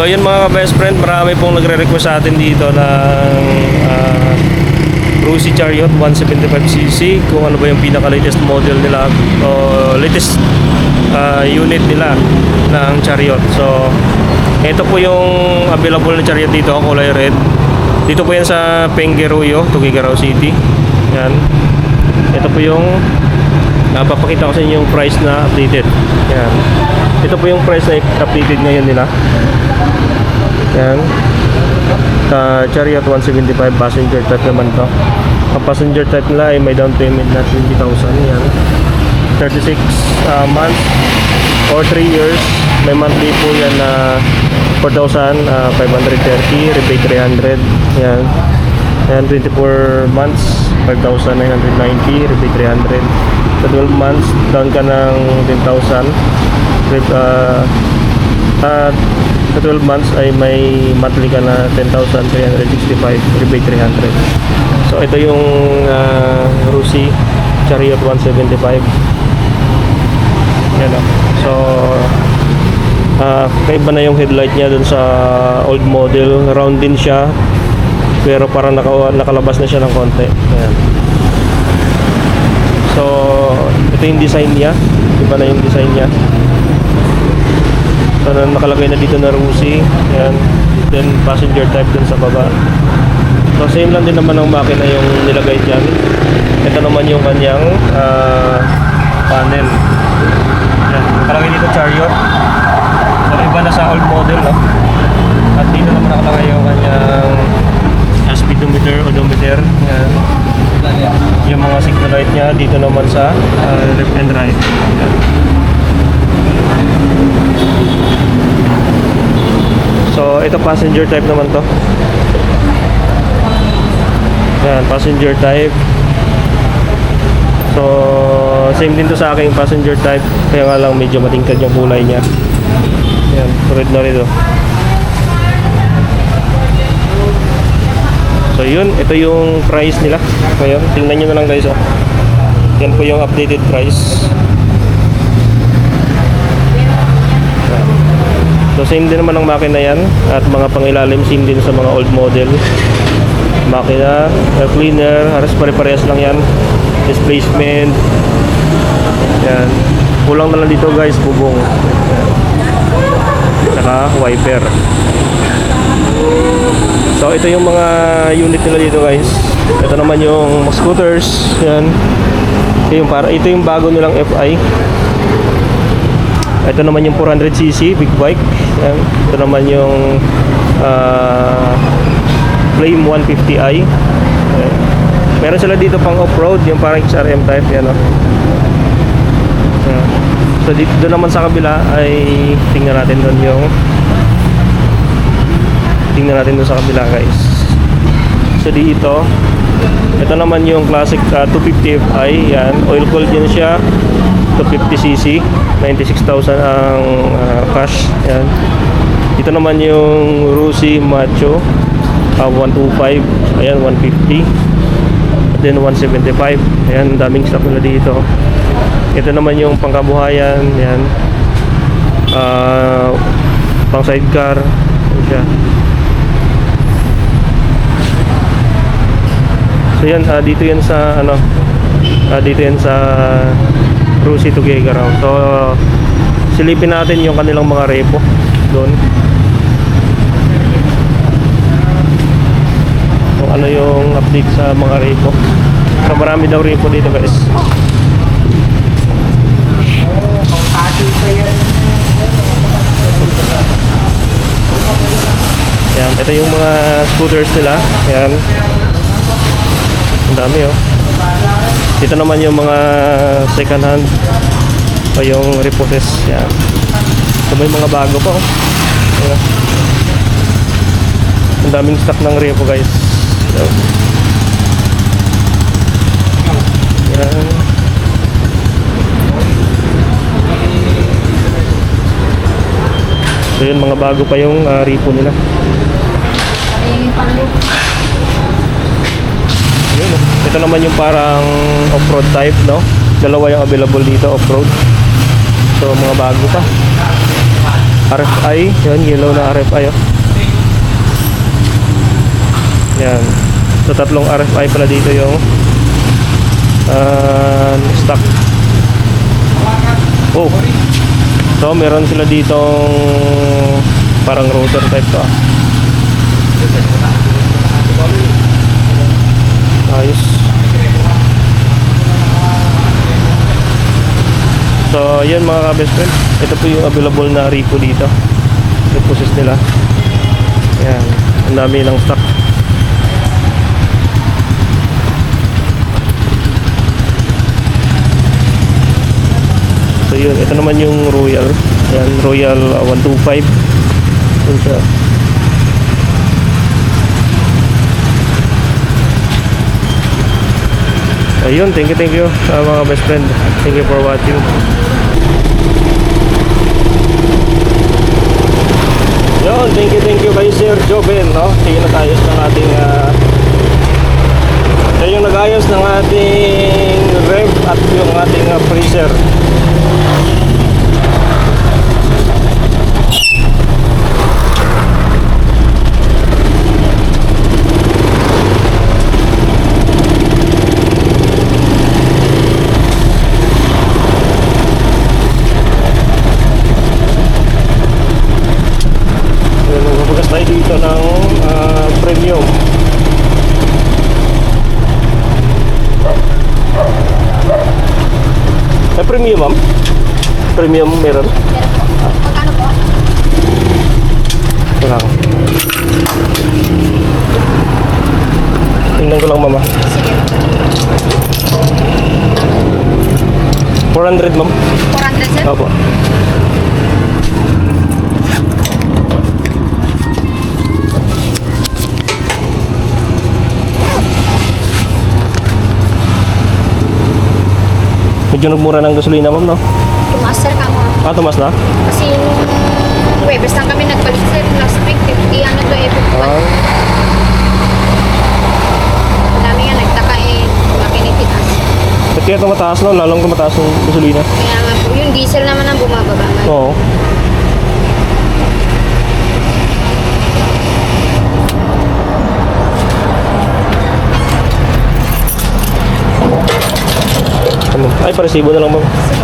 So yun mga best friend, marami pong nagre-request sa atin dito ng uh, Rusi Chariot 175cc kung ano ba yung pinaka-latest model nila o latest uh, unit nila ng Chariot. So ito po yung available na Chariot dito, kulay red. Dito po yan sa Pengeruyo, Tuguegarao City. Yan. Ito po yung napapakita ko sa inyo yung price na updated. Yan. Ito po yung price na updated ngayon nila. Yan. Sa Chariot 175 passenger type naman to. Ang passenger type nila ay may down payment na 20,000 yan. 36 uh, months or 3 years. May monthly po yan na 4,530, rebate 300. Yan. Yan, 24 months, 5,990, rebate 300. Sa 12 months, down ka ng 10,000. Reb- Uh, at sa 12 months ay may monthly ka na 10,365, rebate 300. So ito yung uh, Rusi Chariot 175. Yan o. So uh, kaiba na yung headlight niya dun sa old model. Round din siya. Pero parang naka, nakalabas na siya ng konti. Ayan. So ito yung design niya. Iba na yung design niya. So na- nakalagay na dito na Rusi. Yan. Then passenger type dun sa baba. So same lang din naman ang makina yung nilagay dyan. Ito naman yung kanyang ah, panel. Yan. Nakalagay dito chariot. So iba na sa old model. No? At dito naman nakalagay yung kanyang ah, speedometer, odometer. Yan. Yung mga signal light niya dito naman sa ah, left and right. Yan. So, ito passenger type naman to. Yan, passenger type. So, same din to sa aking passenger type. Kaya nga lang medyo matingkad yung kulay niya. Yan, red na red oh. So, yun. Ito yung price nila. Ngayon, tingnan nyo na lang guys oh. Yan po yung updated price. So same din naman ang makina yan at mga pangilalim same din sa mga old model. Makina, air cleaner, halos pare-parehas lang yan. Displacement. Yan. Kulang na lang dito guys, bubong. Saka wiper. So ito yung mga unit nila dito guys. Ito naman yung scooters. Yan. Ito yung, para, ito yung bago nilang FI. Ito naman yung 400cc big bike. Yan. Ito naman yung ah, Flame 150i. Ayan. Meron sila dito pang off-road, yung parang XRM type yan. Oh. Ayan. So dito doon naman sa kabila ay tingnan natin doon yung tingnan natin doon sa kabila guys. So dito ito naman yung classic ah, 250 Fi, yan. Oil cooled yun siya. 250cc, 96,000 ang ah, cash. Yan. Dito naman yung Rusi Macho, ah, 125, ayan 150. At then 175. Ayan, daming stock nila dito. Ito naman yung pangkabuhayan, yan. Ah, pang sidecar, siya. So yan, ah, dito yan sa ano, ah, dito yan sa Rusi Tuguegarao. So silipin natin yung kanilang mga repo doon. Kung ano yung update sa mga repo. So marami daw repo dito guys. Yan, ito yung mga scooters nila. Yan. Ang dami oh. Dito naman yung mga second hand o yung reposes. Yan. So may mga bago pa oh. Ayan. Ang daming stock ng repo guys. So, yan. So yun mga bago pa yung ah, repo nila. Yun. Ito naman yung parang off-road type, no? Dalawa yung available dito, off-road. So, mga bago pa. RFI. Yan, yellow na RFI. Oh. Yan. So, tatlong RFI pala dito yung uh, stock. Oh. So, meron sila ditong parang router type to. ah. Ayos. So, yun mga ka-best friend. Ito po yung available na repo dito. Yung process nila. Yan. Ang dami ng stock. So yun, ito naman yung Royal. Yan, Royal uh, 125. Yun siya. Ayun, thank you, thank you uh, mga best friend. Thank you for watching. Yun, thank you, thank you kay Sir Joven, no? Sige na tayo ng ating uh, siya yung nag-ayos ng ating rev at yung ating uh, freezer. Ayun, magpapagas tayo dito ng ah, premium. May premium, ma'am? Premium meron? Magkano po? Ito lang. Tingnan ko lang, mama. Sige. 400, ma'am. 400 sir? Opo. Medyo nagmura ng gasolina, ma'am, no? Tumaas sir ka mo. Ah, tumas na? Kasi nung Webes lang kami nagbalik sir last week. 50 ano to eh. 51. Ah, dami nga nagtaka eh. Makinititas. ba't kaya tumataas, no? Lalong tumataas yung gasolina. Kaya nga po, yung diesel naman ang bumababa nga. Oo. Ano? Ay, paresibo na lang, ma'am.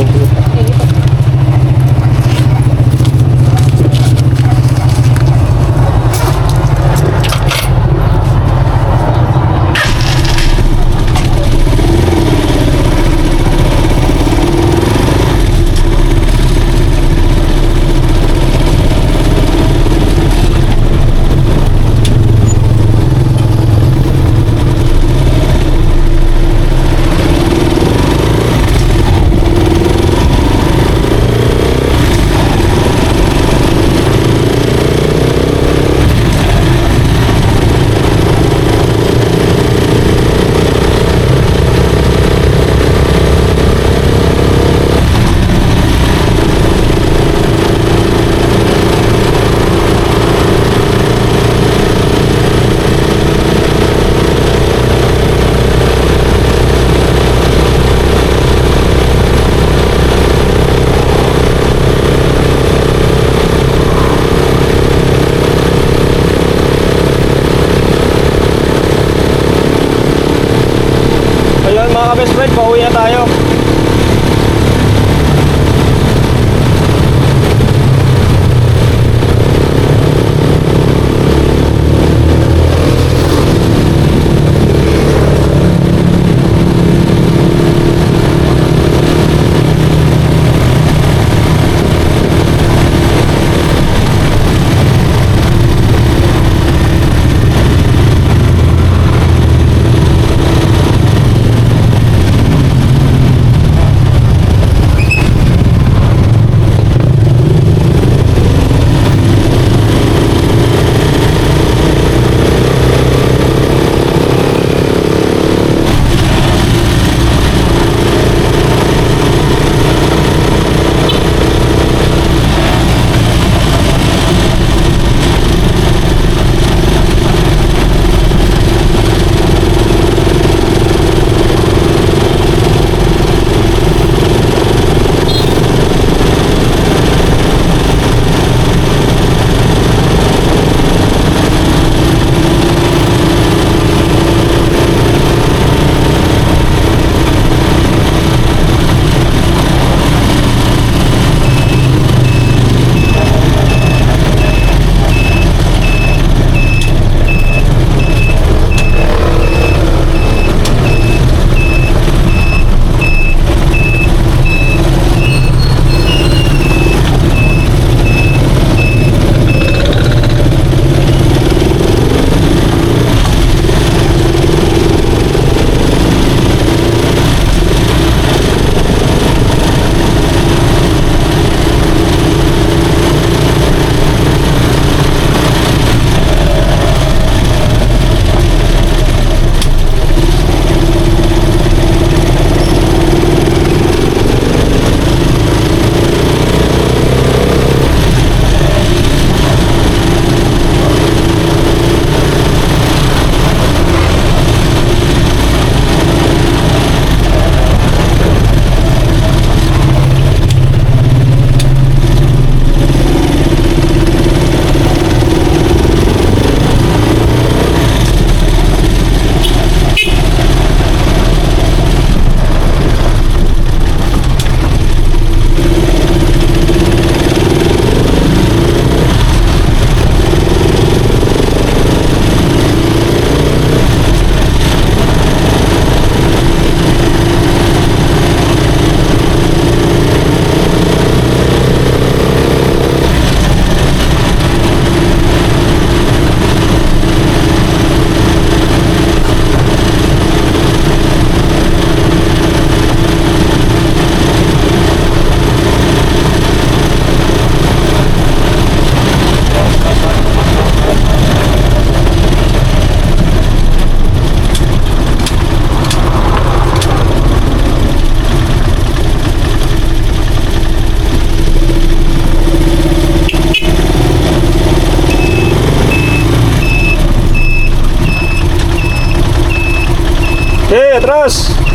Thank you. atrás.